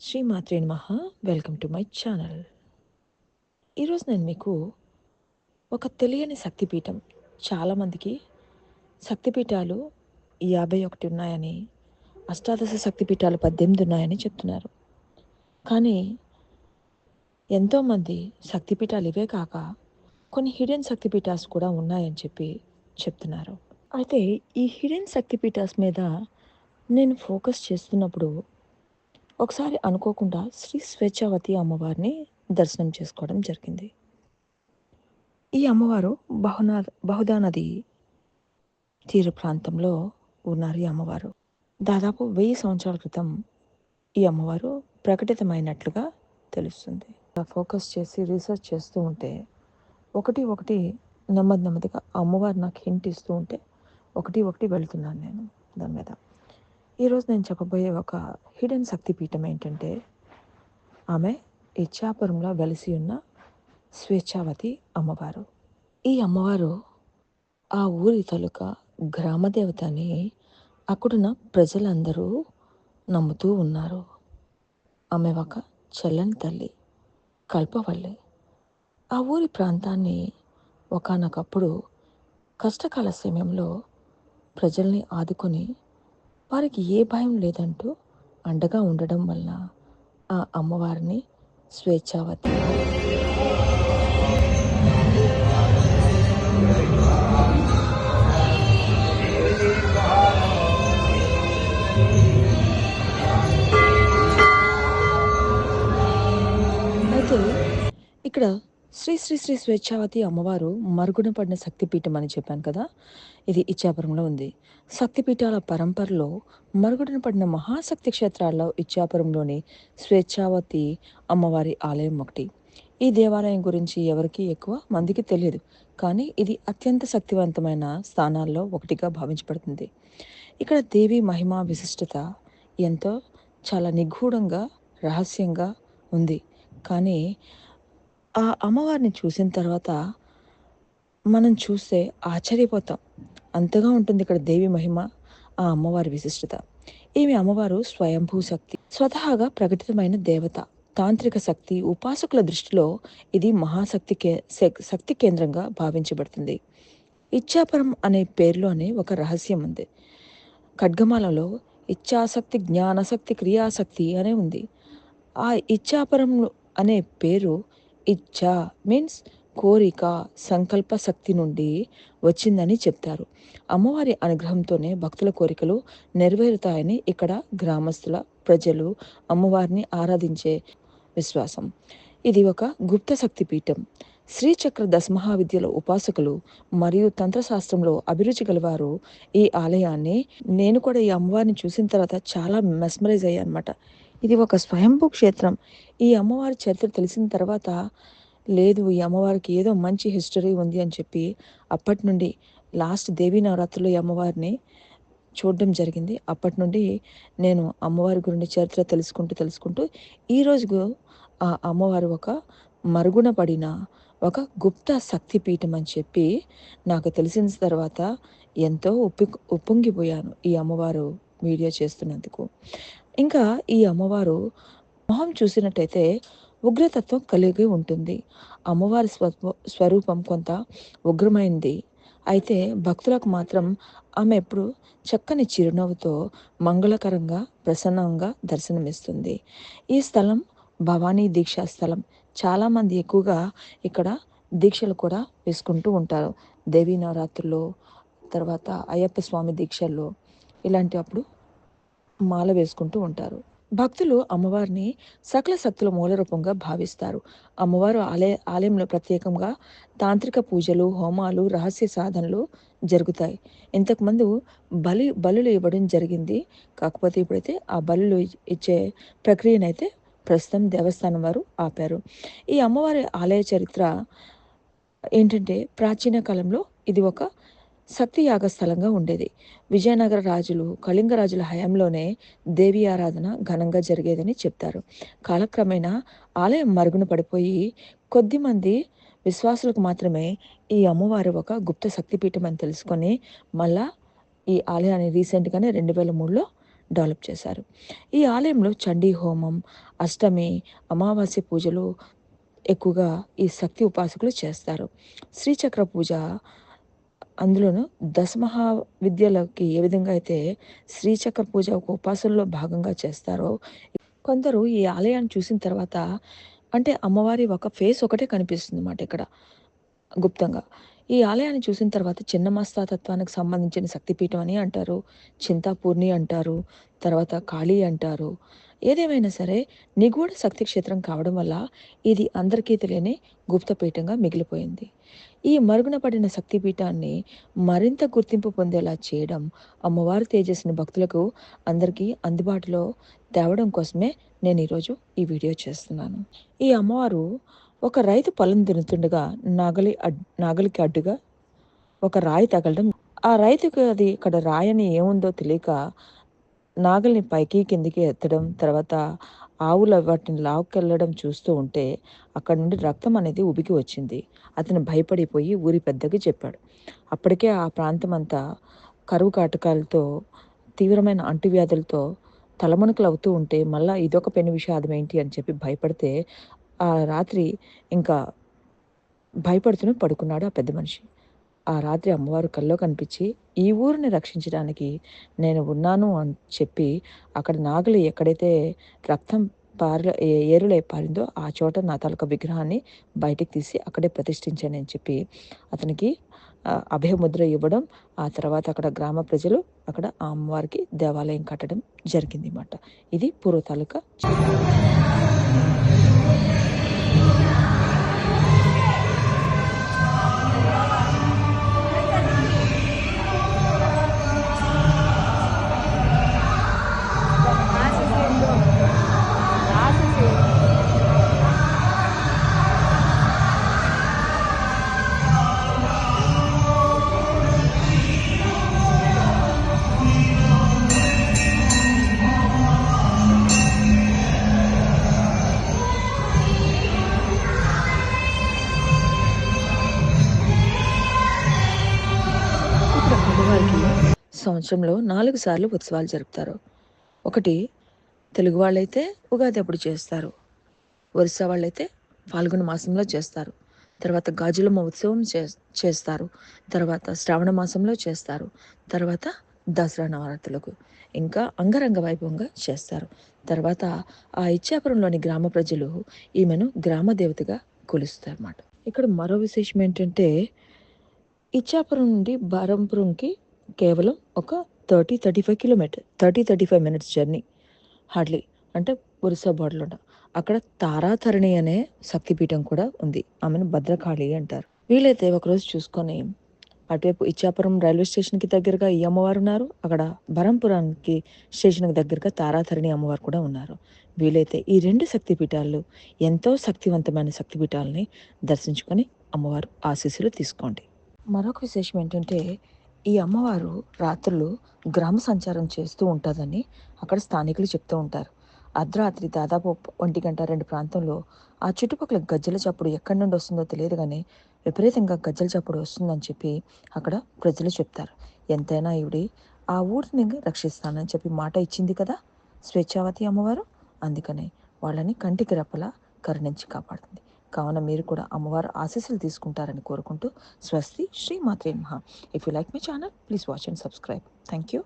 శ్రీ మాత్రే మహా welcome to my channel ఈరోజు నేను మీకు ఒక తెలియని శక్తిపీఠం చాలామందికి శక్తిపీఠాలు యాభై ఒకటి ఉన్నాయని అష్టాదశ శక్తిపీఠాలు పద్దెనిమిది ఉన్నాయని చెప్తున్నారు. కానీ ఎంతోమంది శక్తిపీఠాలు ఇవే కాక కొన్ని హిడెన్ శక్తిపీఠాస్ కూడా ఉన్నాయని చెప్పి చెప్తున్నారు. అయితే ఈ హిడెన్ శక్తిపీఠాస్ మీద నేను ఫోకస్ చేస్తున్నప్పుడు ఒకసారి అనుకోకుండా శ్రీ స్వేచ్ఛావతి అమ్మవారిని దర్శనం చేసుకోవడం జరిగింది. ఈ అమ్మవారు బహునా బహుదా నది తీర ప్రాంతంలో ఉన్నారు ఈ అమ్మవారు. దాదాపు వెయ్యి సంవత్సరాల క్రితం ఈ అమ్మవారు ప్రకటితమైనట్లుగా తెలుస్తుంది. ఫోకస్ చేసి రీసెర్చ్ చేస్తూ ఉంటే ఒకటి ఒకటి నెమ్మది నెమ్మదిగా అమ్మవారు నాకు హింట్ ఇస్తూ ఉంటే ఒకటి ఒకటి వెళ్తున్నాను నేను దాని మీద. ఈరోజు నేను చెప్పబోయే ఒక హిడెన్ శక్తిపీఠం ఏంటంటే ఆమె ఇచ్చాపురంలో వెలిసి ఉన్న స్వేచ్ఛావతి అమ్మవారు. ఈ అమ్మవారు ఆ ఊరి తలుక గ్రామదేవత అని అక్కడున్న ప్రజలందరూ నమ్ముతూ ఉన్నారు. ఆమె ఒక చల్లని తల్లి కల్పవల్లి. ఆ ఊరి ప్రాంతాన్ని ఒకనొకప్పుడు కష్టకాల సమయంలో ప్రజల్ని ఆదుకొని వారికి ఏ భయం లేదంటూ అండగా ఉండడం వల్ల ఆ అమ్మవారిని స్వేచ్ఛావతి. అయితే ఇక్కడ శ్రీ శ్రీ శ్రీ స్వేచ్ఛావతి అమ్మవారు మరుగున పడిన శక్తిపీఠం అని చెప్పాను కదా ఇది ఇచ్చాపురంలో ఉంది. శక్తిపీఠాల పరంపరలో మరుగున పడిన మహాశక్తి క్షేత్రాల్లో ఇచ్చాపురంలోని స్వేచ్ఛావతి అమ్మవారి ఆలయం ఒకటి. ఈ దేవాలయం గురించి ఎవరికీ ఎక్కువ మందికి తెలియదు కానీ ఇది అత్యంత శక్తివంతమైన స్థానాల్లో ఒకటిగా భావించబడుతుంది. ఇక్కడ దేవి మహిమ విశిష్టత ఎంతో చాలా నిగూఢంగా రహస్యంగా ఉంది. కానీ ఆ అమ్మవారిని చూసిన తర్వాత మనం చూస్తే ఆశ్చర్యపోతాం. అంతగా ఉంటుంది ఇక్కడ దేవి మహిమ ఆ అమ్మవారి విశిష్టత. ఈమె అమ్మవారు స్వయంభూ శక్తి స్వతహాగా ప్రకటితమైన దేవత తాంత్రిక శక్తి ఉపాసకుల దృష్టిలో ఇది మహాశక్తి కే శక్తి కేంద్రంగా భావించబడుతుంది. ఇచ్చాపురం అనే పేరులోనే ఒక రహస్యం ఉంది. ఖడ్గమాలలో ఇచ్చాశక్తి జ్ఞానశక్తి క్రియాశక్తి అనే ఉంది. ఆ ఇచ్చాపురం అనే పేరు ఇచ్ఛ మీన్స్ కోరిక సంకల్ప శక్తి నుండి వచ్చిందని చెప్తారు. అమ్మవారి అనుగ్రహంతోనే భక్తుల కోరికలు నెరవేరుతాయని ఇక్కడ గ్రామస్తుల ప్రజలు అమ్మవారిని ఆరాధించే విశ్వాసం. ఇది ఒక గుప్త శక్తి పీఠం. శ్రీచక్ర దశమహావిద్యల ఉపాసకులు మరియు తంత్రశాస్త్రంలో అభిరుచి గలవారు ఈ ఆలయాన్ని నేను కూడా ఈ అమ్మవారిని చూసిన తర్వాత చాలా మెస్మరైజ్ అయ్యా అనమాట ఇది ఒక స్వయంభూ క్షేత్రం. ఈ అమ్మవారి చరిత్ర తెలిసిన తర్వాత లేదు ఈ అమ్మవారికి ఏదో మంచి హిస్టరీ ఉంది అని చెప్పి అప్పటి నుండి లాస్ట్ దేవీ నవరాత్రులు ఈ అమ్మవారిని చూడడం జరిగింది. అప్పటి నుండి నేను అమ్మవారి గురించి చరిత్ర తెలుసుకుంటూ తెలుసుకుంటూ ఈ రోజుకు ఆ అమ్మవారు ఒక మరుగున పడిన ఒక గుప్త శక్తిపీఠం అని చెప్పి నాకు తెలిసిన తర్వాత ఎంతో ఉప్పి ఉప్పొంగిపోయాను ఈ అమ్మవారు వీడియో చేస్తున్నందుకు. ఇంకా ఈ అమ్మవారు మొహం చూసినట్టయితే ఉగ్రతత్వం కలిగి ఉంటుంది. అమ్మవారి స్వ స్వరూపం కొంత ఉగ్రమైంది. అయితే భక్తులకు మాత్రం ఆమె ఎప్పుడు చక్కని చిరునవ్వుతో మంగళకరంగా ప్రసన్నంగా దర్శనమిస్తుంది. ఈ స్థలం భవానీ దీక్షా స్థలం. చాలామంది ఎక్కువగా ఇక్కడ దీక్షలు కూడా వేసుకుంటూ ఉంటారు. దేవీ నవరాత్రుల్లో తర్వాత అయ్యప్ప స్వామి దీక్షల్లో ఇలాంటి అప్పుడు మాల వేసుకుంటూ ఉంటారు. భక్తులు అమ్మవారిని సకల శక్తుల మూల రూపంగా భావిస్తారు. అమ్మవారు ఆలయ ఆలయంలో ప్రత్యేకంగా తాంత్రిక పూజలు హోమాలు రహస్య సాధనలు జరుగుతాయి. ఇంతకుముందు బలి బలులు ఇవ్వడం జరిగింది. కాకపోతే ఇప్పుడైతే ఆ బలులు ఇచ్చే ప్రక్రియనైతే ప్రస్తుతం దేవస్థానం వారు ఆపారు. ఈ అమ్మవారి ఆలయ చరిత్ర ఏంటంటే ప్రాచీన కాలంలో ఇది ఒక శక్తి స్థలంగా ఉండేది. విజయనగర రాజులు కళింగ రాజుల హయాంలోనే దేవి ఆరాధన ఘనంగా జరిగేదని చెప్తారు. కాలక్రమేణా ఆలయం మరుగున పడిపోయి కొద్దిమంది విశ్వాసులకు మాత్రమే ఈ అమ్మవారు ఒక గుప్త శక్తిపీఠం అని తెలుసుకొని మళ్ళా ఈ ఆలయాన్ని రీసెంట్గానే రెండు వేల మూడులో డెవలప్ చేశారు. ఈ ఆలయంలో చండీ హోమం అష్టమి అమావాస్య పూజలు ఎక్కువగా ఈ శక్తి ఉపాసకులు చేస్తారు. శ్రీచక్ర పూజ అందులోను దశమహా విద్యలకి ఏ విధంగా అయితే శ్రీచక్ర పూజ ఒక ఉపాసనలో భాగంగా చేస్తారో కొందరు ఈ ఆలయాన్ని చూసిన తర్వాత అంటే అమ్మవారి ఒక ఫేస్ ఒకటే కనిపిస్తుంది అన్నమాట ఇక్కడ గుప్తంగా. ఈ ఆలయాన్ని చూసిన తర్వాత చిన్నమస్తా తత్వానికి సంబంధించిన శక్తిపీఠం అని అంటారు చింతాపూర్ణి అంటారు తర్వాత కాళీ అంటారు. ఏదేమైనా సరే నిగూఢ శక్తి క్షేత్రం కావడం వల్ల ఇది అందరికీ తెలియని గుప్తపీఠంగా మిగిలిపోయింది. ఈ మరుగున పడిన శక్తిపీఠాన్ని మరింత గుర్తింపు పొందేలా చేయడం అమ్మవారి తేజస్సుని భక్తులకు అందరికీ అందుబాటులో తేవడం కోసమే నేను ఈరోజు ఈ వీడియో చేస్తున్నాను. ఈ అమ్మవారు ఒక రైతు పొలం దున్నుతుండగా నాగలి అడ్ నాగలికి అడ్డుగా ఒక రాయి తగలడం ఆ రైతుకు అది ఇక్కడ రాయని ఏముందో తెలియక నాగలిని పైకి కిందికి ఎత్తడం తర్వాత ఆవుల వాటిని లాక్కెళ్ళడం చూస్తూ ఉంటే అక్కడ నుండి రక్తం అనేది ఉబికి వచ్చింది. అతను భయపడిపోయి ఊరి పెద్దకి చెప్పాడు. అప్పటికే ఆ ప్రాంతం అంతా కరువు కాటకాలతో తీవ్రమైన అంటువ్యాధులతో తలమునకలు అవుతూ ఉంటే మళ్ళీ ఇదొక పెను విషాదం ఏంటి అని చెప్పి భయపడితే ఆ రాత్రి ఇంకా భయపడుతూనే పడుకున్నాడు ఆ పెద్ద మనిషి. ఆ రాత్రి అమ్మవారు కల్లో కనిపించి ఈ ఊరిని రక్షించడానికి నేను ఉన్నాను అని చెప్పి అక్కడ నాగలి ఎక్కడైతే రక్తం పార ఏరులై పారిందో ఆ చోట నా తాలూకా విగ్రహాన్ని బయటికి తీసి అక్కడే ప్రతిష్ఠించానని చెప్పి అతనికి అభయముద్ర ఇవ్వడం ఆ తర్వాత అక్కడ గ్రామ ప్రజలు అక్కడ ఆ అమ్మవారికి దేవాలయం కట్టడం జరిగింది అన్నమాట. ఇది పూర్వ తాలూకా సంవత్సరంలో నాలుగు సార్లు ఉత్సవాలు జరుపుతారు. ఒకటి తెలుగు వాళ్ళైతే ఉగాది అప్పుడు చేస్తారు. ఒరిస్సా వాళ్ళైతే ఫాల్గుణ మాసంలో చేస్తారు. తర్వాత గాజులమ్మ ఉత్సవం చే చేస్తారు. తర్వాత శ్రావణ మాసంలో చేస్తారు. తర్వాత దసరా నవరాత్రులకు ఇంకా అంగరంగ వైభవంగా చేస్తారు. తర్వాత ఆ ఇచ్చాపురంలోని గ్రామ ప్రజలు ఈమెను గ్రామ దేవతగా కొలుస్తారు అన్నమాట ఇక్కడ మరో విశేషం ఏంటంటే ఇచ్చాపురం నుండి బారంపురంకి కేవలం ఒక thirty thirty five kilometre thirty thirty five minutes journey. Hardly. అంటే ఒరిస్సా బోర్డర్లో ఉంటాం. అక్కడ తారాతరణి అనే శక్తిపీఠం కూడా ఉంది. ఆమెను భద్రకాళి అంటారు. వీలైతే ఒకరోజు చూసుకొని అటువైపు ఇచ్చాపురం రైల్వే స్టేషన్కి దగ్గరగా ఈ అమ్మవారు ఉన్నారు. అక్కడ బరంపురానికి స్టేషన్కి దగ్గరగా తారాతరణి అమ్మవారు కూడా ఉన్నారు. వీలైతే ఈ రెండు శక్తిపీఠాలు ఎంతో శక్తివంతమైన శక్తిపీఠాలని దర్శించుకొని అమ్మవారు ఆశీస్సులు తీసుకోండి. మరొక విశేషం ఏంటంటే ఈ అమ్మవారు రాత్రులు గ్రామ సంచారం చేస్తూ ఉంటుందని అక్కడ స్థానికులు చెప్తూ ఉంటారు. అర్ధరాత్రి దాదాపు ఒంటి గంట రెండు ప్రాంతంలో ఆ చుట్టుపక్కల గజ్జల చప్పుడు ఎక్కడి నుండి వస్తుందో తెలియదు కానీ విపరీతంగా గజ్జల చప్పుడు వస్తుందని చెప్పి అక్కడ ప్రజలు చెప్తారు. ఎంతైనా ఈవిడి ఆ ఊరిని రక్షిస్తానని చెప్పి మాట ఇచ్చింది కదా స్వేచ్ఛావతి అమ్మవారు? అందుకనే వాళ్ళని కంటికి రెప్పలా కరుణించి కాపాడుతుంది. కావున మీరు కూడా అమ్మవారు ఆశీస్సులు తీసుకుంటారని కోరుకుంటూ స్వస్తి శ్రీ మాత్రే మహా if you like my channel please watch and subscribe thank you